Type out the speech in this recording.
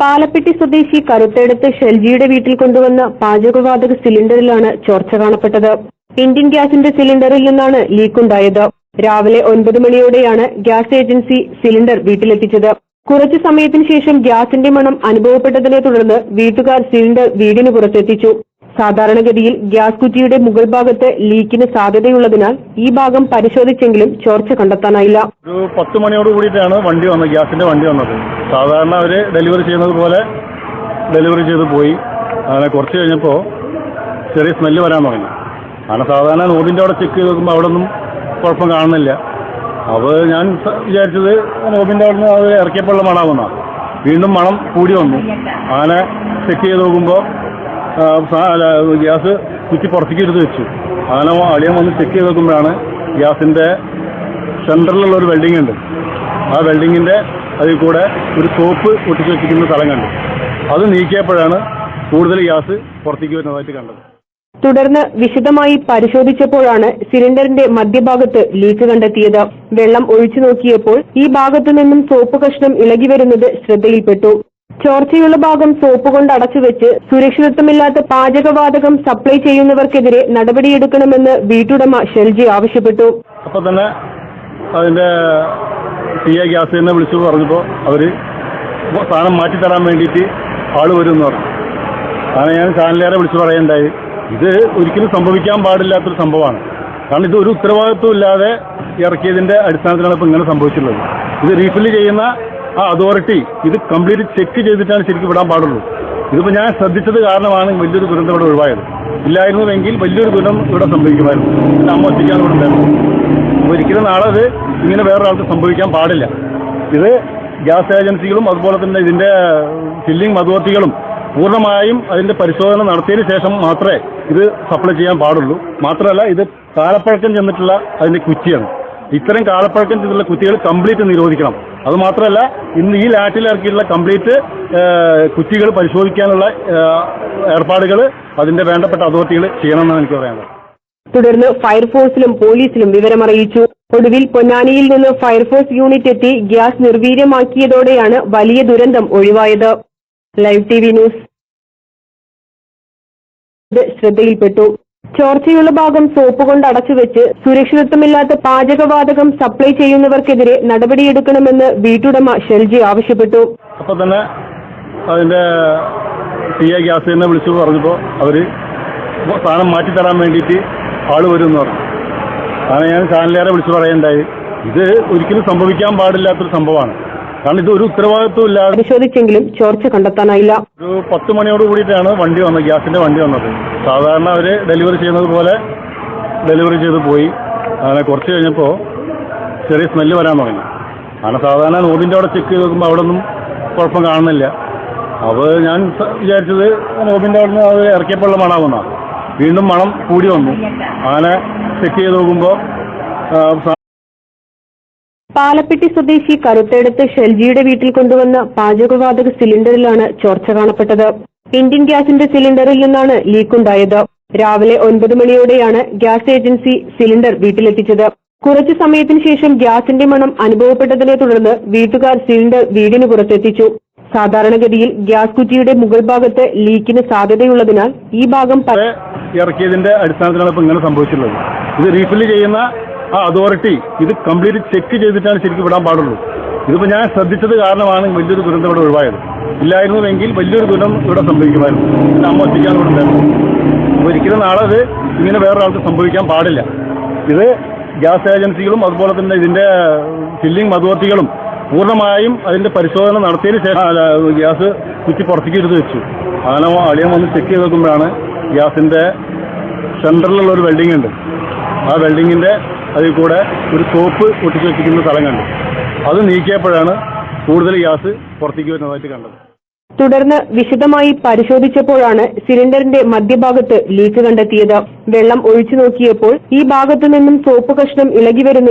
പാലപ്പെട്ടി സ്വദേശി കരുത്തെടുത്ത് ഷെൽജിയുടെ വീട്ടിൽ കൊണ്ടുവന്ന പാചകവാതക സിലിണ്ടറിലാണ് ചോർച്ച കാണപ്പെട്ടത്. ഇന്ത്യൻ ഗ്യാസിന്റെ സിലിണ്ടറിൽ നിന്നാണ് ലീക്കുണ്ടായത്. രാവിലെ ഒൻപത് മണിയോടെയാണ് ഗ്യാസ് ഏജൻസി സിലിണ്ടർ വീട്ടിലെത്തിച്ചത്. കുറച്ചു സമയത്തിന് ശേഷം ഗ്യാസിന്റെ മണം അനുഭവപ്പെട്ടതിനെ തുടർന്ന് വീട്ടുകാർ സിലിണ്ടർ വീടിന് പുറത്തെത്തിച്ചു. സാധാരണഗതിയിൽ ഗ്യാസ് കുറ്റിയുടെ മുകൾ ഭാഗത്ത് ലീക്കിന് സാധ്യതയുള്ളതിനാൽ ഈ ഭാഗം പരിശോധിച്ചെങ്കിലും ചോർച്ച കണ്ടെത്താനായില്ല. ഒരു പത്ത് മണിയോട് കൂടിയിട്ടാണ് വണ്ടി വന്നത് ഗ്യാസിന്റെ വണ്ടി വന്നത്. സാധാരണ അവർ ഡെലിവറി ചെയ്യുന്നത് പോലെ ഡെലിവറി ചെയ്ത് പോയി. അങ്ങനെ കുറച്ച് കഴിഞ്ഞപ്പോൾ ചെറിയ സ്മെല്ല് വരാൻ തുടങ്ങി. അങ്ങനെ സാധാരണ നോബിന്റെ അവിടെ ചെക്ക് ചെയ്ത് നോക്കുമ്പോൾ അവിടെ ഒന്നും കുഴപ്പം കാണുന്നില്ല. അപ്പോൾ ഞാൻ വിചാരിച്ചത് നോബിന്റെ അവിടെ നിന്ന് അത് ഇറക്കിയപ്പോഴുള്ള മണമെന്നാണ് വീണ്ടും മണം കൂടി വന്നു. അങ്ങനെ ചെക്ക് ചെയ്ത് നോക്കുമ്പോൾ ഗ്യാസ് കുറ്റി പുറത്തേക്ക് എടുത്ത് വെച്ചു. അങ്ങനെ അളിയൻ വന്ന് ചെക്ക് ചെയ്ത് നോക്കുമ്പോഴാണ് ഗ്യാസിന്റെ സെന്ററിലുള്ള ഒരു വെൽഡിംഗ് ഉണ്ട്. ആ വെൽഡിങ്ങിന്റെ അതിൽ കൂടെ ഒരു സോപ്പ് ഒട്ടിച്ച് വെച്ചിരിക്കുന്ന സ്ഥലം കണ്ടു. അത് നീക്കിയപ്പോഴാണ് കൂടുതൽ ഗ്യാസ് പുറത്തേക്ക് വരുന്നതായിട്ട് കണ്ടത്. തുടർന്ന് വിശദമായി പരിശോധിച്ചപ്പോഴാണ് സിലിണ്ടറിന്റെ മധ്യഭാഗത്ത് ലീക്ക് കണ്ടെത്തിയത്. വെള്ളം ഒഴിച്ചു നോക്കിയപ്പോൾ ഈ ഭാഗത്തു നിന്നും സോപ്പ് കഷ്ണം ഇളകി വരുന്നത് ശ്രദ്ധയിൽപ്പെട്ടു. ചോർച്ചയുള്ള ഭാഗം സോപ്പ് കൊണ്ട് അടച്ചുവെച്ച് സുരക്ഷിതത്വമില്ലാത്ത പാചകവാതകം സപ്ലൈ ചെയ്യുന്നവർക്കെതിരെ നടപടിയെടുക്കണമെന്ന് വീട്ടുടമ ഷെൽജി ആവശ്യപ്പെട്ടു. അപ്പോൾ തന്നെ അതിന്റെ സി ഗ്യാസ് തന്നെ വിളിച്ചു പറഞ്ഞപ്പോൾ അവർ സാധനം മാറ്റിത്തരാൻ വേണ്ടിയിട്ട് ആൾ പറഞ്ഞു. അങ്ങനെ ഞാൻ ചാനലുകാരെ വിളിച്ചു പറയണ്ടായി. ഇത് ഒരിക്കലും സംഭവിക്കാൻ പാടില്ലാത്തൊരു സംഭവമാണ്. കാരണം ഇത് ഒരു ഉത്തരവാദിത്വം ഇല്ലാതെ ഇറക്കിയതിന്റെ അടിസ്ഥാനത്തിലാണ് ഇപ്പൊ ഇങ്ങനെ സംഭവിച്ചിട്ടുള്ളത്. ഇത് റീഫില്ല് ചെയ്യുന്ന ആ അതോറിറ്റി ഇത് കംപ്ലീറ്റ് ചെക്ക് ചെയ്തിട്ടാണ് ശരിക്കും വിടാൻ പാടുള്ളൂ. ഇതിപ്പോൾ ഞാൻ ശ്രദ്ധിച്ചത് കാരണമാണ് വലിയൊരു ദുരന്തം ഇവിടെ ഒഴിവായത്. ഇല്ലായിരുന്നുവെങ്കിൽ വലിയൊരു ദുരന്തം ഇവിടെ സംഭവിക്കുമായിരുന്നു. അമ്മ ഒറ്റയ്ക്കാണ് ഇവിടെ ഉണ്ടായിരുന്നത്. ഒരിക്കലും നാളെ അത് ഇങ്ങനെ വേറൊരാൾക്ക് സംഭവിക്കാൻ പാടില്ല. ഇത് ഗ്യാസ് ഏജൻസികളും അതുപോലെ തന്നെ ഇതിന്റെ ഫില്ലിംഗ് അതോറിറ്റികളും പൂർണമായും അതിന്റെ പരിശോധന നടത്തിയതിനു ശേഷം മാത്രമേ ഇത് സപ്ലൈ ചെയ്യാൻ പാടുള്ളൂ. മാത്രമല്ല ഇത് കാലപ്പഴക്കം ചെന്നിട്ടുള്ള അതിന്റെ കുറ്റിയാണ്. ഇത്തരം കാലപ്പഴക്കം ചെന്നിട്ടുള്ള കുറ്റികൾ കംപ്ലീറ്റ് നിരോധിക്കണം. അത് മാത്രമല്ല ഇന്ന് ഈ ലാറ്റിൽ ഇറക്കിയിട്ടുള്ള കംപ്ലീറ്റ് കുറ്റികൾ പരിശോധിക്കാനുള്ള ഏർപ്പാടുകൾ അതിന്റെ വേണ്ടപ്പെട്ട അതോറിറ്റികൾ ചെയ്യണമെന്നാണ് എനിക്ക് പറയാനുള്ളത്. തുടർന്ന് ഫയർഫോഴ്സിലും പോലീസിലും വിവരമറിയിച്ചു ഒടുവിൽ പൊന്നാനിയിൽ നിന്ന് ഫയർഫോഴ്സ് യൂണിറ്റ് എത്തി ഗ്യാസ് നിർവീര്യമാക്കിയതോടെയാണ് വലിയ ദുരന്തം ഒഴിവായത്. Live T V news. ശ്രദ്ധയിൽപ്പെട്ടു. ചോർച്ചയുള്ള ഭാഗം സോപ്പ് കൊണ്ട് അടച്ചുവെച്ച് സുരക്ഷിതത്വമില്ലാത്ത പാചകവാതകം സപ്ലൈ ചെയ്യുന്നവർക്കെതിരെ നടപടിയെടുക്കണമെന്ന് വീട്ടുടമ ഷെൽജി ആവശ്യപ്പെട്ടു. അപ്പൊ തന്നെ അതിന്റെ സി എ ഗ്യാസ് തന്നെ വിളിച്ചു പറഞ്ഞപ്പോൾ അവർ സാധനം മാറ്റി തരാൻ വേണ്ടിയിട്ട് ആൾ വരും പറഞ്ഞു. അങ്ങനെ ഞാൻ ചാനലുകാരെ വിളിച്ചു പറയണ്ടായി. ഇത് ഒരിക്കലും സംഭവിക്കാൻ പാടില്ലാത്തൊരു സംഭവമാണ്. കാരണം ഇത് ഒരു ഉത്തരവാദിത്വം ഇല്ല പരിശോധിച്ചെങ്കിലും ചോർച്ച കണ്ടെത്താനായില്ല. ഒരു പത്ത് മണിയോട് കൂടിയിട്ടാണ് വണ്ടി വന്നത് ഗ്യാസിന്റെ വണ്ടി വന്നത്. സാധാരണ അവർ ഡെലിവറി ചെയ്യുന്നത് പോലെ ഡെലിവറി ചെയ്ത് പോയി. അങ്ങനെ കുറച്ച് കഴിഞ്ഞപ്പോൾ ചെറിയ സ്മെല്ല് വരാൻ തുടങ്ങി. അങ്ങനെ സാധാരണ നോബിന്റെ അവിടെ ചെക്ക് ചെയ്ത് നോക്കുമ്പോൾ അവിടെ ഒന്നും കുഴപ്പം കാണുന്നില്ല. അപ്പോൾ ഞാൻ വിചാരിച്ചത് നോബിന്റെ അവിടെ നിന്ന് അത് ഇറക്കിയപ്പോഴുള്ള മണമെന്നാണ് വീണ്ടും മണം കൂടി വന്നു. അങ്ങനെ ചെക്ക് ചെയ്ത് നോക്കുമ്പോൾ പാലപ്പെട്ടി സ്വദേശി കരുത്തേടത്ത് ഷെൽജിയുടെ വീട്ടിൽ കൊണ്ടുവന്ന പാചകവാതക സിലിണ്ടറിലാണ് ചോർച്ച കാണപ്പെട്ടത്. ഇന്ത്യൻ ഗ്യാസിന്റെ സിലിണ്ടറിൽ നിന്നാണ് ലീക്കുണ്ടായത്. രാവിലെ ഒൻപത് മണിയോടെയാണ് ഗ്യാസ് ഏജൻസി സിലിണ്ടർ വീട്ടിലെത്തിച്ചത്. കുറച്ചു സമയത്തിന് ശേഷം ഗ്യാസിന്റെ മണം അനുഭവപ്പെട്ടതിനെ തുടർന്ന് വീട്ടുകാർ സിലിണ്ടർ വീടിന് പുറത്തെത്തിച്ചു. സാധാരണഗതിയിൽ ഗ്യാസ് കുറ്റിയുടെ മുകൾ ഭാഗത്ത് ലീക്കിന് സാധ്യതയുള്ളതിനാൽ ഈ ഭാഗം ഇറക്കിയതിന്റെ അടിസ്ഥാനത്തിലാണ് ഇങ്ങനെ സംഭവിച്ചിട്ടുള്ളത്. ഇത് റീഫില്ല് ചെയ്യുന്ന ആ അതോറിറ്റി. ഇത് കംപ്ലീറ്റ് ചെക്ക് ചെയ്തിട്ടാണ് ശരിക്കും വിടാൻ പാടുള്ളൂ. ഇതിപ്പോൾ ഞാൻ ശ്രദ്ധിച്ചത് കാരണമാണ് വലിയൊരു ദുരന്തം ഇവിടെ ഒഴിവായത്. ഇല്ലായിരുന്നുവെങ്കിൽ വലിയൊരു ദുരന്തം ഇവിടെ സംഭവിക്കുമായിരുന്നു. അമ്മ ഒറ്റയ്ക്കാണ് ഇവിടെ ഉണ്ടായിരുന്നു അപ്പോൾ ഒരിക്കലും നാളെ അത് ഇങ്ങനെ വേറൊരാൾക്ക് സംഭവിക്കാൻ പാടില്ല. ഇത് ഗ്യാസ് ഏജൻസികളും അതുപോലെ തന്നെ ഇതിന്റെ ഫില്ലിംഗ് അതോറിറ്റികളും പൂർണമായും അതിന്റെ പരിശോധന നടത്തിയതിന് ശേഷം ഗ്യാസ് കുറ്റി പുറത്തേക്ക് എടുത്ത് വെച്ചു. അങ്ങനെ അളിയൻ വന്ന് ചെക്ക് ചെയ്ത് നോക്കുമ്പോഴാണ് ഗ്യാസിന്റെ സെൻട്രലിലുള്ള ഒരു വെൽഡിംഗ് ഉണ്ട്. ആ വെൽഡിങ്ങിന്റെ അതിൽ കൂടെ ഒരു സോപ്പ് പൊട്ടിച്ചു വെച്ചിരിക്കുന്ന സ്ഥലം കണ്ടു. അത് നീക്കിയപ്പോഴാണ് കൂടുതൽ ഗ്യാസ് പുറത്തേക്ക് വരുന്നതായിട്ട് കണ്ടത്. തുടർന്ന് വിശദമായി പരിശോധിച്ചപ്പോഴാണ് സിലിണ്ടറിന്റെ മധ്യഭാഗത്ത് ലീക്ക് കണ്ടെത്തിയത്. വെള്ളം ഒഴിച്ചു നോക്കിയപ്പോൾ ഈ ഭാഗത്തു നിന്നും സോപ്പ് കഷ്ണം ഇളകി വരുന്നത്